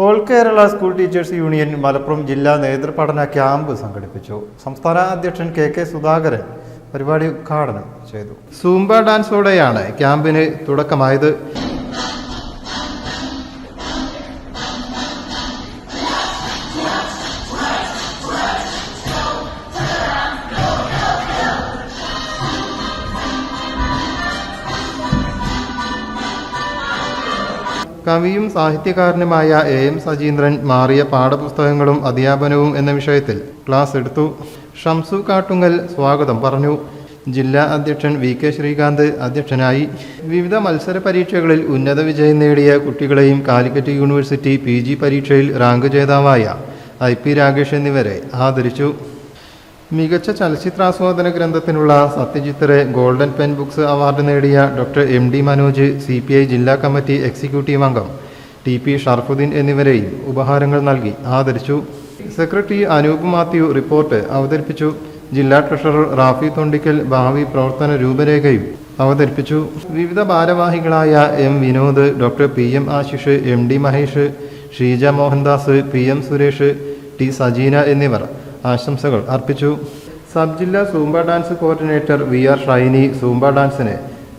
All Kerala school teachers union Malappuram ജില്ലാ നേതൃപഠന camp സംഘടിപ്പിച്ചു. സംസ്ഥാന അധ്യക്ഷൻ കെ കെ സുധാകരൻ പരിപാടി ഉദ്ഘാടനം ചെയ്തു. സൂംബ ഡാൻസോടെയാണ് ക്യാമ്പിന് തുടക്കമായത്. കവിയും സാഹിത്യകാരനുമായ എ എം സജീന്ദ്രൻ മാറിയ പാഠപുസ്തകങ്ങളും അധ്യാപനവും എന്ന വിഷയത്തിൽ ക്ലാസ് എടുത്തു. ഷംസു കാട്ടുങ്ങൽ സ്വാഗതം പറഞ്ഞു. ജില്ലാ അധ്യക്ഷൻ വി കെ ശ്രീകാന്ത് അധ്യക്ഷനായി. വിവിധ മത്സര പരീക്ഷകളിൽ ഉന്നത വിജയം നേടിയ കുട്ടികളെയും കാലിക്കറ്റ് യൂണിവേഴ്സിറ്റി പി പരീക്ഷയിൽ റാങ്ക് ജേതാവായ ഐ പി രാകേഷ് എന്നിവരെ ആദരിച്ചു. മികച്ച ചലച്ചിത്രാസ്വാദന ഗ്രന്ഥത്തിനുള്ള സത്യജിത്തറെ ഗോൾഡൻ പെൻ ബുക്സ് അവാർഡ് നേടിയ doctor M D Manoj C P I ജില്ലാ കമ്മിറ്റി എക്സിക്യൂട്ടീവ് അംഗം ടി പി ഷർഫുദ്ദീൻ എന്നിവരെയും ഉപഹാരങ്ങൾ നൽകി ആദരിച്ചു. സെക്രട്ടറി അനൂപ് മാത്യു റിപ്പോർട്ട് അവതരിപ്പിച്ചു. ജില്ലാ ട്രഷറർ റാഫി തൊണ്ടിക്കൽ ഭാവി പ്രവർത്തന രൂപരേഖയും അവതരിപ്പിച്ചു. വിവിധ ഭാരവാഹികളായ M Vinod doctor P M Ashish M D Mahesh Sheeja Mohandas P M Suresh T Sajeena എന്നിവർ ആശംസകൾ അർപ്പിച്ചു. സബ് ജില്ലാ zumba dance coordinator V R Shiny zumba ഡാൻസിന്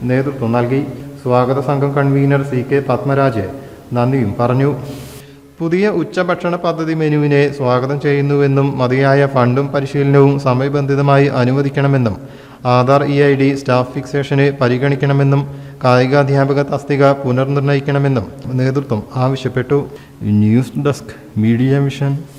നേതൃത്വം നൽകി. സ്വാഗത സംഘം കൺവീനർ സി കെ പത്മരാജ് നന്ദിയും പറഞ്ഞു. പുതിയ ഉച്ചഭക്ഷണ പദ്ധതി മെനുവിനെ സ്വാഗതം ചെയ്യുന്നുവെന്നും മതിയായ ഫണ്ടും പരിശീലനവും സമയബന്ധിതമായി അനുവദിക്കണമെന്നും Aadhaar E I D staff ഫിക്സേഷനെ പരിഗണിക്കണമെന്നും കായികാധ്യാപക തസ്തിക പുനർനിർണയിക്കണമെന്നും നേതൃത്വം ആവശ്യപ്പെട്ടു. News desk media mission